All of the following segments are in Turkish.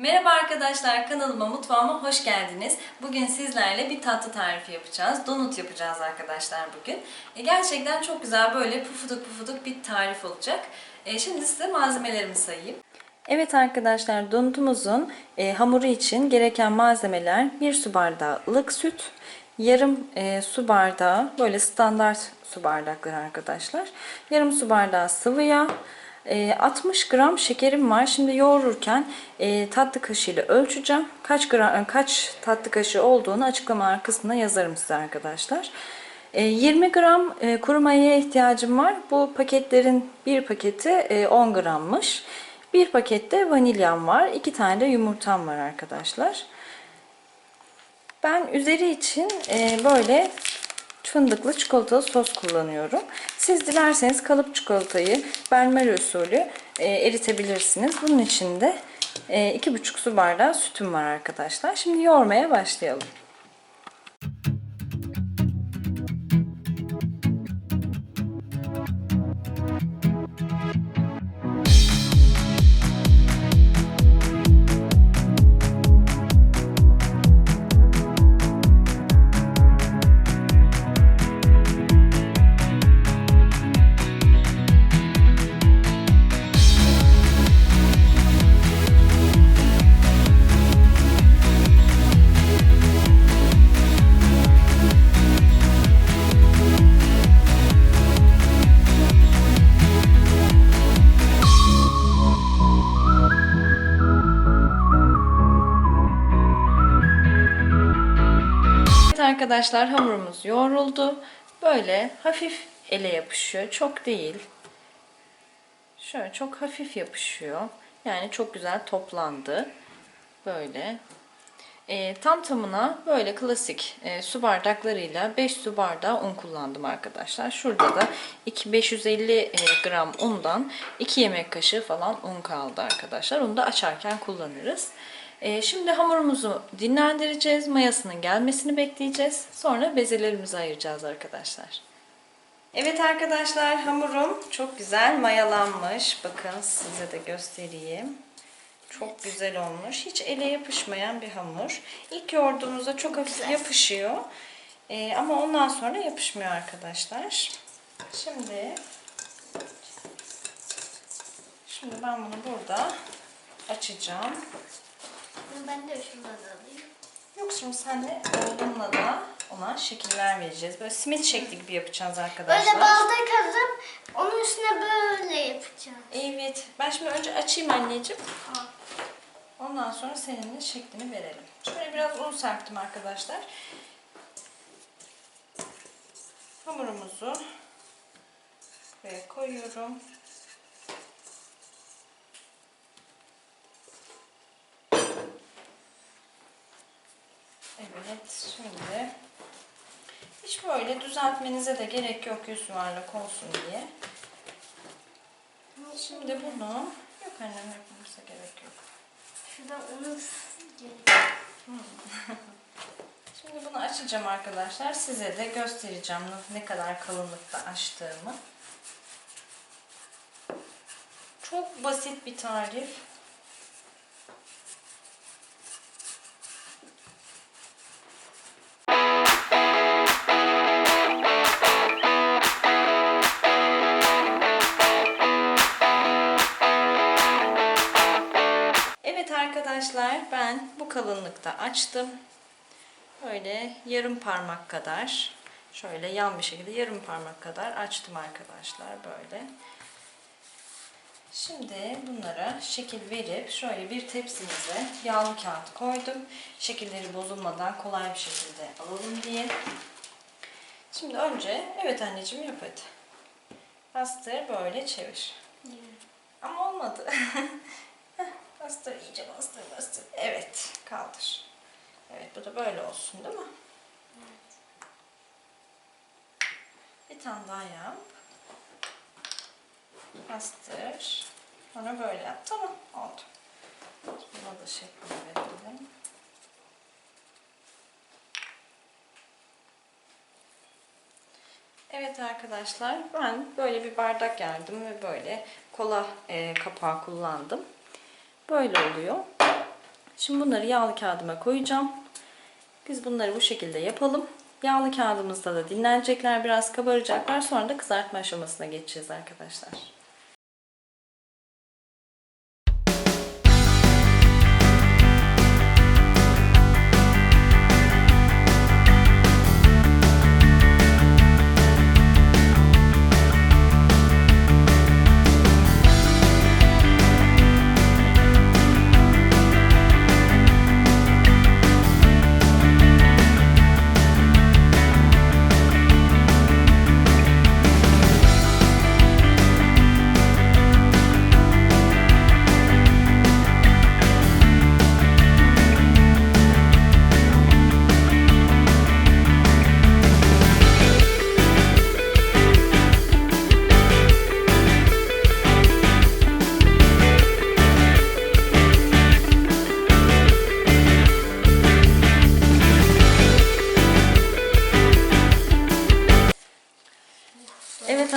Merhaba arkadaşlar, kanalıma, mutfağıma hoş geldiniz. Bugün sizlerle bir tatlı tarifi yapacağız. Donut yapacağız arkadaşlar bugün. E, gerçekten çok güzel böyle pufuduk pufuduk bir tarif olacak. E, şimdi size malzemelerimi sayayım. Evet arkadaşlar, donutumuzun e, hamuru için gereken malzemeler 1 su bardağı ılık süt, yarım e, su bardağı böyle standart su bardakları arkadaşlar. Yarım su bardağı sıvı yağ, e, 60 gram şekerim var. Şimdi yoğururken e, tatlı kaşığıyla ölçeceğim. Kaç gram kaç tatlı kaşığı olduğunu açıklamalar kısmına yazarım size arkadaşlar. E, 20 gram e, kuru mayaya ihtiyacım var. Bu paketlerin bir paketi e, 10 grammış. Bir pakette vanilyam var. iki tane de yumurtam var arkadaşlar. Ben üzeri için e, böyle fındıklı çikolatalı sos kullanıyorum. Siz dilerseniz kalıp çikolatayı benmari usulü e, eritebilirsiniz. Bunun için de e, 2,5 su bardağı sütüm var arkadaşlar. Şimdi yoğurmaya başlayalım. Arkadaşlar hamurumuz yoğruldu. Böyle hafif ele yapışıyor. Çok değil. Şöyle çok hafif yapışıyor. Yani çok güzel toplandı. Böyle. E, tam tamına böyle klasik e, su bardaklarıyla 5 su bardağı un kullandım arkadaşlar. Şurada da 2 550 e, gram undan 2 yemek kaşığı falan un kaldı arkadaşlar. Onu da açarken kullanırız. E, şimdi hamurumuzu dinlendireceğiz. Mayasının gelmesini bekleyeceğiz. Sonra bezelerimizi ayıracağız arkadaşlar. Evet arkadaşlar hamurum çok güzel mayalanmış. Bakın size de göstereyim. Çok güzel olmuş. Hiç ele yapışmayan bir hamur. İlk yoğurduğumuzda çok hafif yapışıyor. Ee, ama ondan sonra yapışmıyor arkadaşlar. Şimdi Şimdi ben bunu burada açacağım. Ben de şundan alayım. Yok şimdi senle oğlumla da ona şekiller vereceğiz. Böyle simit şekli gibi yapacağız arkadaşlar. Böyle balda kazıp onun üstüne böyle yapacağım. Evet. Ben şimdi önce açayım anneciğim. Ondan sonra seninle şeklini verelim. Şöyle biraz un serptim arkadaşlar. Hamurumuzu buraya koyuyorum. Evet, şimdi hiç böyle düzeltmenize de gerek yok yüz yuvarlak olsun diye. Şimdi bunu yok annem yapmamıza gerek yok. Şuradan onu Şimdi bunu açacağım arkadaşlar. Size de göstereceğim ne kadar kalınlıkta açtığımı. Çok basit bir tarif. Arkadaşlar ben bu kalınlıkta açtım. Böyle yarım parmak kadar şöyle yan bir şekilde yarım parmak kadar açtım arkadaşlar böyle. Şimdi bunlara şekil verip şöyle bir tepsimize yağlı kağıt koydum. Şekilleri bozulmadan kolay bir şekilde alalım diye. Şimdi önce evet anneciğim yap hadi. Bastır böyle çevir. Ama olmadı. Bastır iyice bastır bastır. Evet kaldır. Evet bu da böyle olsun değil mi? Bir tane daha yap. Bastır. Sonra böyle yap. Tamam oldu. Buna da şeklini verelim. Evet arkadaşlar ben böyle bir bardak yardım ve böyle kola e, kapağı kullandım. Böyle oluyor. Şimdi bunları yağlı kağıdıma koyacağım. Biz bunları bu şekilde yapalım. Yağlı kağıdımızda da dinlenecekler, biraz kabaracaklar. Sonra da kızartma aşamasına geçeceğiz arkadaşlar.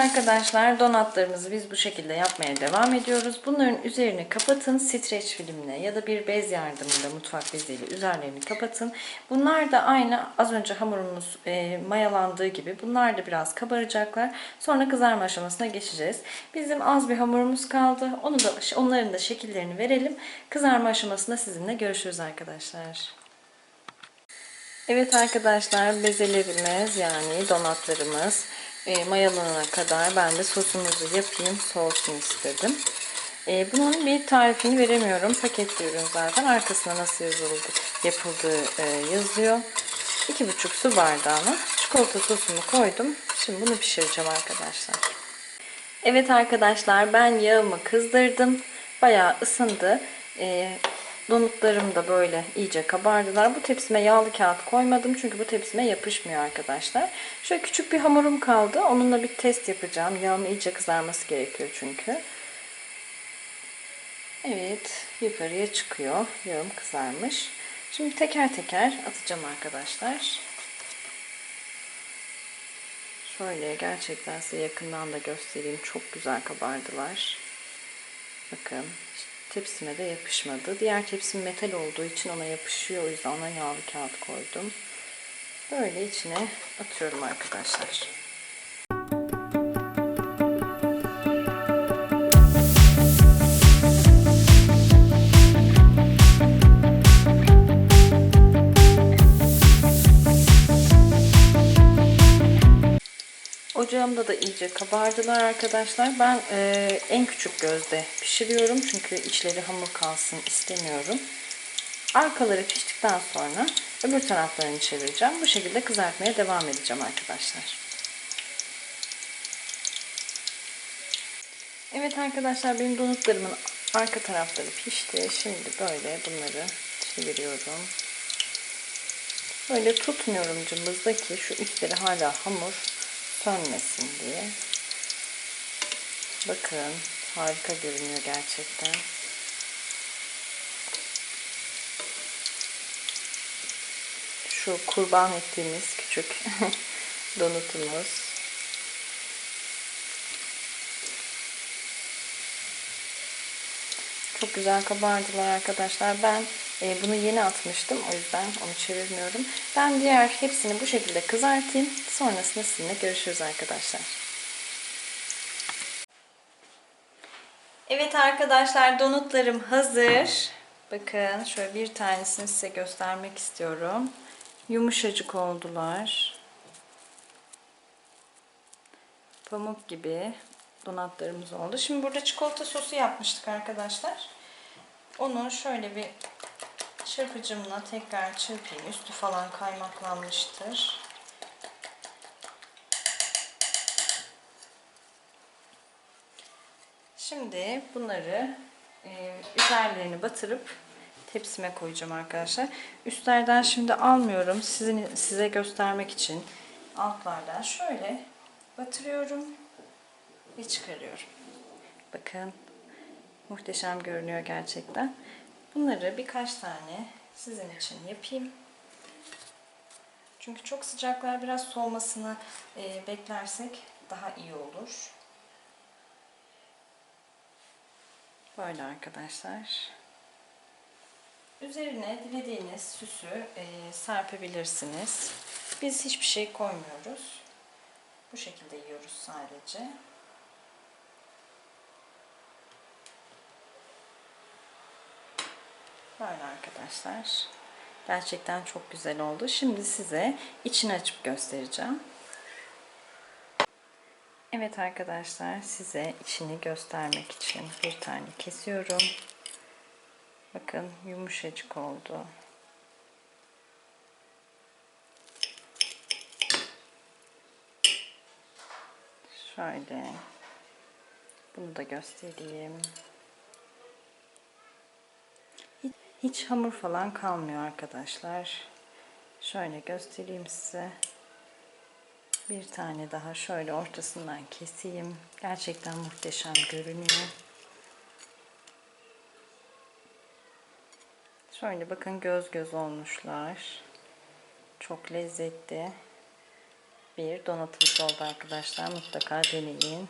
Arkadaşlar donatlarımızı biz bu şekilde yapmaya devam ediyoruz. Bunların üzerini kapatın streç filmle ya da bir bez yardımıyla mutfak beziyle üzerlerini kapatın. Bunlar da aynı az önce hamurumuz e, mayalandığı gibi bunlar da biraz kabaracaklar. Sonra kızarma aşamasına geçeceğiz. Bizim az bir hamurumuz kaldı. Onu da onların da şekillerini verelim. Kızarma aşamasında sizinle görüşürüz arkadaşlar. Evet arkadaşlar bezelerimiz yani donatlarımız e, mayalanana kadar ben de sosumuzu yapayım soğusun istedim. E, bunun bir tarifini veremiyorum. Paketli ürün zaten. Arkasına nasıl yazıldı, yapıldığı e, yazıyor. 2,5 su bardağına çikolata sosumu koydum. Şimdi bunu pişireceğim arkadaşlar. Evet arkadaşlar ben yağımı kızdırdım. Bayağı ısındı. E, Donutlarım da böyle iyice kabardılar. Bu tepsime yağlı kağıt koymadım çünkü bu tepsime yapışmıyor arkadaşlar. Şöyle küçük bir hamurum kaldı. Onunla bir test yapacağım. Yağım iyice kızarması gerekiyor çünkü. Evet yukarıya çıkıyor. Yağım kızarmış. Şimdi teker teker atacağım arkadaşlar. Şöyle gerçekten size yakından da göstereyim. Çok güzel kabardılar. Bakın tepsime de yapışmadı. Diğer tepsim metal olduğu için ona yapışıyor. O yüzden ona yağlı kağıt koydum. Böyle içine atıyorum arkadaşlar. Ocağımda da iyice kabardılar arkadaşlar. Ben e, en küçük gözde pişiriyorum. Çünkü içleri hamur kalsın istemiyorum. Arkaları piştikten sonra öbür taraflarını çevireceğim. Bu şekilde kızartmaya devam edeceğim arkadaşlar. Evet arkadaşlar benim donutlarımın arka tarafları pişti. Şimdi böyle bunları çeviriyorum. Böyle tutmuyorum cımbızda ki şu üstleri hala hamur sönmesin diye. Bakın harika görünüyor gerçekten. Şu kurban ettiğimiz küçük donutumuz. Çok güzel kabardılar arkadaşlar. Ben e, bunu yeni atmıştım. O yüzden onu çevirmiyorum. Ben diğer hepsini bu şekilde kızartayım. Sonrasında sizinle görüşürüz arkadaşlar. Evet arkadaşlar donutlarım hazır. Bakın şöyle bir tanesini size göstermek istiyorum. Yumuşacık oldular. Pamuk gibi donatlarımız oldu. Şimdi burada çikolata sosu yapmıştık arkadaşlar. Onu şöyle bir çırpıcımla tekrar çırpayım. Üstü falan kaymaklanmıştır. Şimdi bunları e, üzerlerini batırıp tepsime koyacağım arkadaşlar. Üstlerden şimdi almıyorum. Sizin size göstermek için altlardan şöyle batırıyorum ve çıkarıyorum. Bakın muhteşem görünüyor gerçekten. Bunları birkaç tane sizin için yapayım. Çünkü çok sıcaklar biraz soğumasını e, beklersek daha iyi olur. Böyle arkadaşlar. Üzerine dilediğiniz süsü e, serpebilirsiniz. Biz hiçbir şey koymuyoruz. Bu şekilde yiyoruz sadece. Böyle arkadaşlar. Gerçekten çok güzel oldu. Şimdi size içini açıp göstereceğim. Evet arkadaşlar size içini göstermek için bir tane kesiyorum. Bakın yumuşacık oldu. Şöyle. Bunu da göstereyim. Hiç, hiç hamur falan kalmıyor arkadaşlar. Şöyle göstereyim size. Bir tane daha şöyle ortasından keseyim. Gerçekten muhteşem görünüyor. Şöyle bakın göz göz olmuşlar. Çok lezzetli bir donatımız oldu arkadaşlar. Mutlaka deneyin.